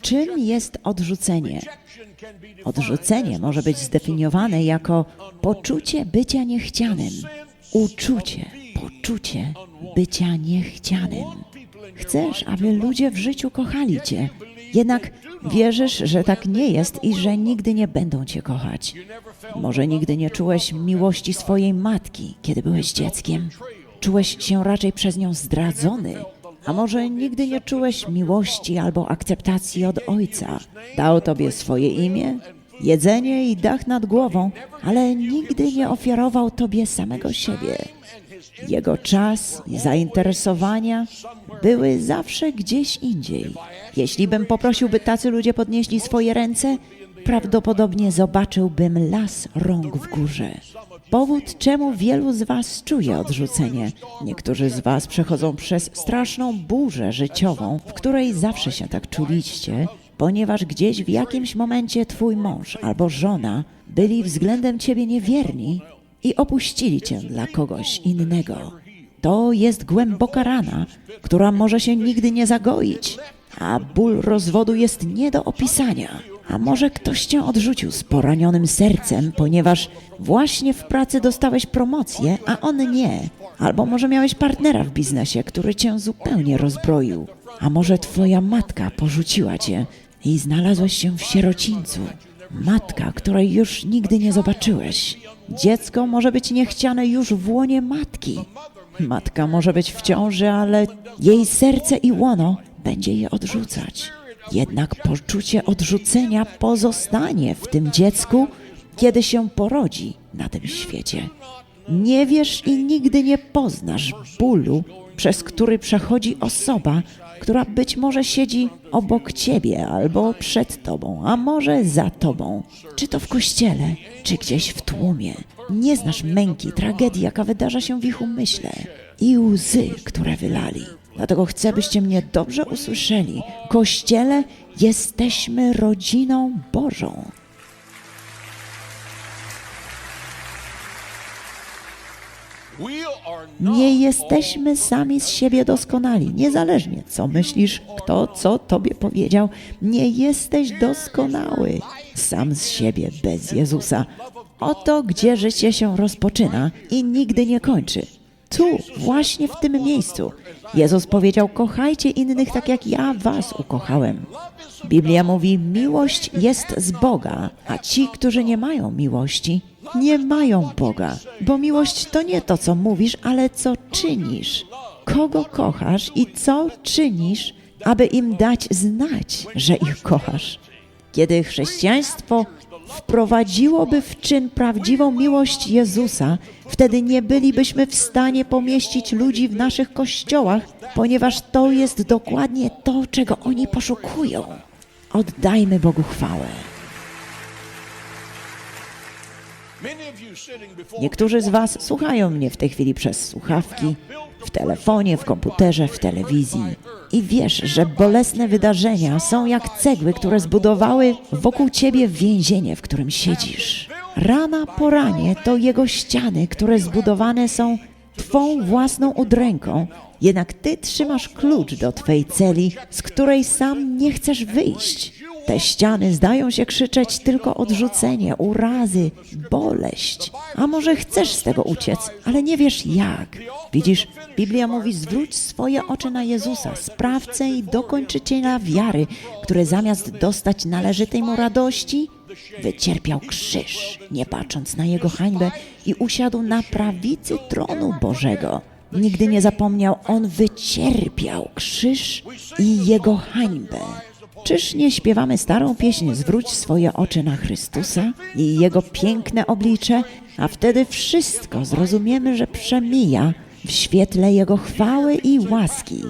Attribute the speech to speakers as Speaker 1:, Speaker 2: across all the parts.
Speaker 1: Czym jest odrzucenie? Odrzucenie może być zdefiniowane jako poczucie bycia niechcianym, uczucie, poczucie bycia niechcianym. Chcesz, aby ludzie w życiu kochali Cię, jednak wierzysz, że tak nie jest i że nigdy nie będą Cię kochać. Może nigdy nie czułeś miłości swojej matki, kiedy byłeś dzieckiem. Czułeś się raczej przez nią zdradzony. A może nigdy nie czułeś miłości albo akceptacji od ojca? Dał tobie swoje imię, jedzenie i dach nad głową, ale nigdy nie ofiarował tobie samego siebie. Jego czas i zainteresowania były zawsze gdzieś indziej. Jeśli bym poprosił, by tacy ludzie podnieśli swoje ręce, prawdopodobnie zobaczyłbym las rąk w górze. Powód, czemu wielu z Was czuje odrzucenie. Niektórzy z Was przechodzą przez straszną burzę życiową, w której zawsze się tak czuliście, ponieważ gdzieś w jakimś momencie Twój mąż albo żona byli względem Ciebie niewierni i opuścili Cię dla kogoś innego. To jest głęboka rana, która może się nigdy nie zagoić, a ból rozwodu jest nie do opisania. A może ktoś cię odrzucił z poranionym sercem, ponieważ właśnie w pracy dostałeś promocję, a on nie. Albo może miałeś partnera w biznesie, który cię zupełnie rozbroił. A może twoja matka porzuciła cię i znalazłeś się w sierocińcu. Matka, której już nigdy nie zobaczyłeś. Dziecko może być niechciane już w łonie matki. Matka może być w ciąży, ale jej serce i łono będzie je odrzucać. Jednak poczucie odrzucenia pozostanie w tym dziecku, kiedy się porodzi na tym świecie. Nie wiesz i nigdy nie poznasz bólu, przez który przechodzi osoba, która być może siedzi obok ciebie albo przed tobą, a może za tobą, czy to w kościele, czy gdzieś w tłumie. Nie znasz męki, tragedii, jaka wydarza się w ich umyśle i łzy, które wylali. Dlatego chcę, byście mnie dobrze usłyszeli. Kościele jesteśmy rodziną Bożą. Nie jesteśmy sami z siebie doskonali, niezależnie co myślisz, kto co tobie powiedział. Nie jesteś doskonały sam z siebie bez Jezusa. Oto gdzie życie się rozpoczyna i nigdy nie kończy. Tu, właśnie w tym miejscu. Jezus powiedział: Kochajcie innych tak jak ja was ukochałem. Biblia mówi: Miłość jest z Boga, a ci, którzy nie mają miłości, nie mają Boga. Bo miłość to nie to, co mówisz, ale co czynisz. Kogo kochasz i co czynisz, aby im dać znać, że ich kochasz. Kiedy chrześcijaństwo wprowadziłoby w czyn prawdziwą miłość Jezusa, wtedy nie bylibyśmy w stanie pomieścić ludzi w naszych kościołach, ponieważ to jest dokładnie to, czego oni poszukują. Oddajmy Bogu chwałę. Niektórzy z Was słuchają mnie w tej chwili przez słuchawki, w telefonie, w komputerze, w telewizji. I wiesz, że bolesne wydarzenia są jak cegły, które zbudowały wokół Ciebie więzienie, w którym siedzisz. Rana po ranie to jego ściany, które zbudowane są Twą własną udręką, jednak Ty trzymasz klucz do Twej celi, z której sam nie chcesz wyjść. Te ściany zdają się krzyczeć tylko odrzucenie, urazy, boleść. A może chcesz z tego uciec, ale nie wiesz jak. Widzisz, Biblia mówi: zwróć swoje oczy na Jezusa, sprawcę i dokończyciela wiary, który zamiast dostać należytej mu radości, wycierpiał krzyż, nie patrząc na jego hańbę i usiadł na prawicy tronu Bożego. Nigdy nie zapomniał, on wycierpiał krzyż i jego hańbę. Czyż nie śpiewamy starą pieśń Zwróć swoje oczy na Chrystusa i Jego piękne oblicze, a wtedy wszystko zrozumiemy, że przemija w świetle Jego chwały i łaski.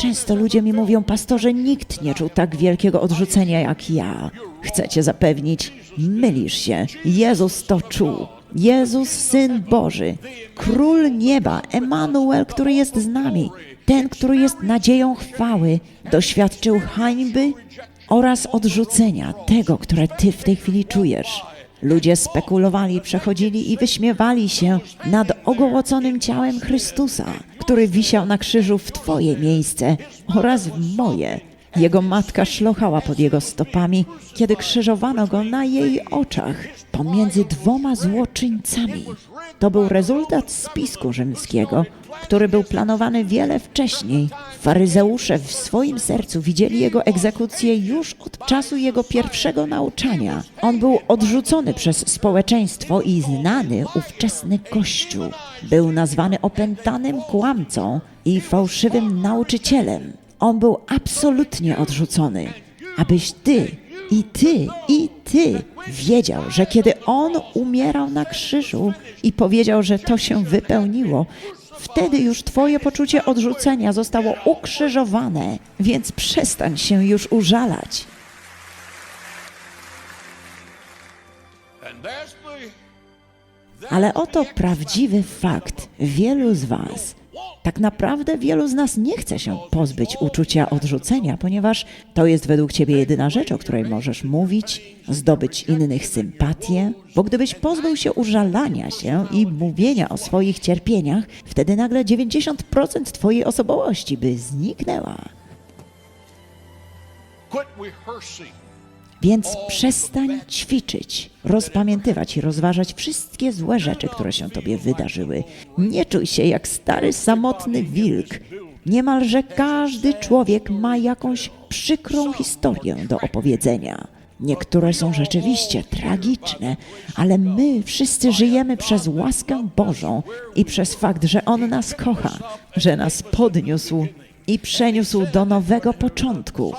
Speaker 1: Często ludzie mi mówią, pastorze, nikt nie czuł tak wielkiego odrzucenia jak ja. Chcę cię zapewnić, mylisz się. Jezus to czuł. Jezus, Syn Boży, Król Nieba, Emanuel, który jest z nami, ten, który jest nadzieją chwały, doświadczył hańby oraz odrzucenia tego, które ty w tej chwili czujesz. Ludzie spekulowali, przechodzili i wyśmiewali się nad ogołoconym ciałem Chrystusa, który wisiał na krzyżu w Twoje miejsce oraz w moje. Jego matka szlochała pod jego stopami, kiedy krzyżowano go na jej oczach pomiędzy dwoma złoczyńcami. To był rezultat spisku rzymskiego, który był planowany wiele wcześniej. Faryzeusze w swoim sercu widzieli jego egzekucję już od czasu jego pierwszego nauczania. On był odrzucony przez społeczeństwo i znany ówczesny Kościół. Był nazwany opętanym kłamcą i fałszywym nauczycielem. On był absolutnie odrzucony. Abyś ty i ty i ty wiedział, że kiedy on umierał na krzyżu i powiedział, że to się wypełniło, wtedy już twoje poczucie odrzucenia zostało ukrzyżowane, więc przestań się już użalać. Ale oto prawdziwy fakt. Wielu z Was, tak naprawdę wielu z nas nie chce się pozbyć uczucia odrzucenia, ponieważ to jest według Ciebie jedyna rzecz, o której możesz mówić, zdobyć innych sympatię. Bo gdybyś pozbył się użalania się i mówienia o swoich cierpieniach, wtedy nagle 90% Twojej osobowości by zniknęła.
Speaker 2: quit rehearsing.
Speaker 1: Więc przestań ćwiczyć, rozpamiętywać i rozważać wszystkie złe rzeczy, które się tobie wydarzyły. Nie czuj się jak stary, samotny wilk. Niemalże każdy człowiek ma jakąś przykrą historię do opowiedzenia. Niektóre są rzeczywiście tragiczne, ale my wszyscy żyjemy przez łaskę Bożą i przez fakt, że On nas kocha, że nas podniósł i przeniósł do nowego początku.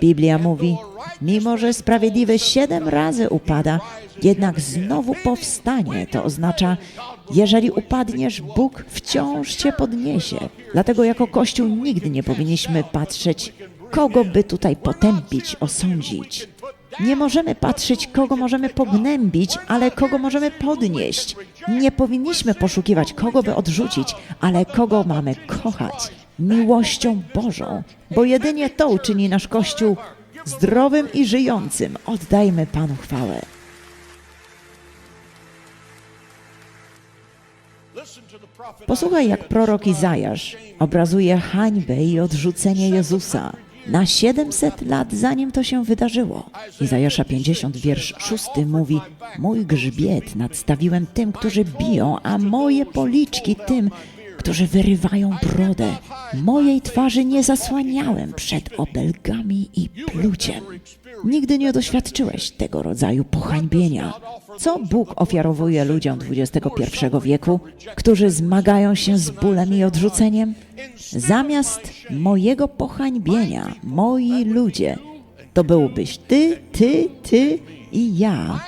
Speaker 1: Biblia mówi, mimo że sprawiedliwy siedem razy upada, jednak znowu powstanie. To oznacza, jeżeli upadniesz, Bóg wciąż cię podniesie. Dlatego jako Kościół nigdy nie powinniśmy patrzeć, kogo by tutaj potępić, osądzić. Nie możemy patrzeć, kogo możemy pognębić, ale kogo możemy podnieść. Nie powinniśmy poszukiwać, kogo by odrzucić, ale kogo mamy kochać miłością Bożą, bo jedynie to uczyni nasz Kościół zdrowym i żyjącym. Oddajmy Panu chwałę. Posłuchaj, jak prorok Izajasz obrazuje hańbę i odrzucenie Jezusa na 700 lat zanim to się wydarzyło. Izajasza 50, wiersz 6 mówi Mój grzbiet nadstawiłem tym, którzy biją, a moje policzki tym, którzy wyrywają brodę. Mojej twarzy nie zasłaniałem przed obelgami i pluciem. Nigdy nie doświadczyłeś tego rodzaju pohańbienia. Co Bóg ofiarowuje ludziom XXI wieku, którzy zmagają się z bólem i odrzuceniem? Zamiast mojego pohańbienia, moi ludzie, to byłbyś ty, ty, ty i ja.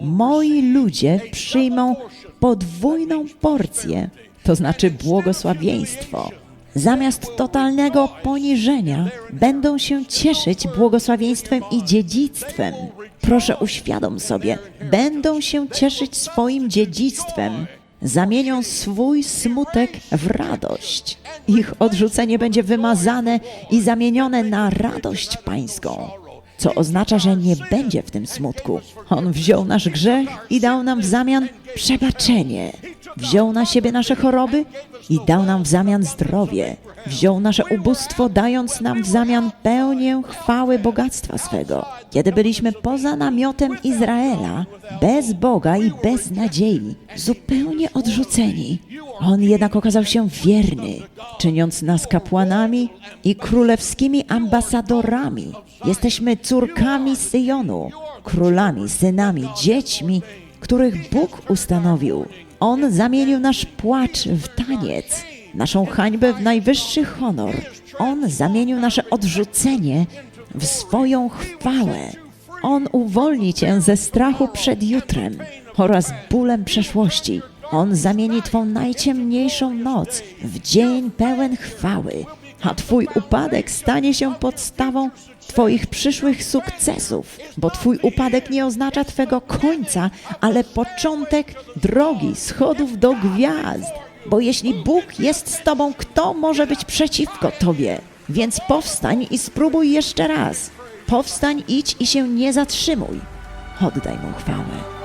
Speaker 1: Moi ludzie przyjmą podwójną porcję, to znaczy błogosławieństwo. Zamiast totalnego poniżenia będą się cieszyć błogosławieństwem i dziedzictwem. Proszę uświadom sobie, będą się cieszyć swoim dziedzictwem. Zamienią swój smutek w radość. Ich odrzucenie będzie wymazane i zamienione na radość pańską co oznacza, że nie będzie w tym smutku. On wziął nasz grzech i dał nam w zamian przebaczenie. Wziął na siebie nasze choroby i dał nam w zamian zdrowie. Wziął nasze ubóstwo, dając nam w zamian pełnię chwały bogactwa swego. Kiedy byliśmy poza namiotem Izraela, bez Boga i bez nadziei, zupełnie odrzuceni, on jednak okazał się wierny, czyniąc nas kapłanami i królewskimi ambasadorami. Jesteśmy córkami Syjonu, królami, synami, dziećmi, których Bóg ustanowił. On zamienił nasz płacz w taniec, naszą hańbę w najwyższy honor. On zamienił nasze odrzucenie w swoją chwałę. On uwolni cię ze strachu przed jutrem oraz bólem przeszłości. On zamieni twą najciemniejszą noc w dzień pełen chwały, a twój upadek stanie się podstawą twoich przyszłych sukcesów, bo twój upadek nie oznacza twego końca, ale początek drogi schodów do gwiazd. Bo jeśli Bóg jest z tobą, kto może być przeciwko tobie? Więc powstań i spróbuj jeszcze raz. Powstań, idź i się nie zatrzymuj. Oddaj mu chwałę.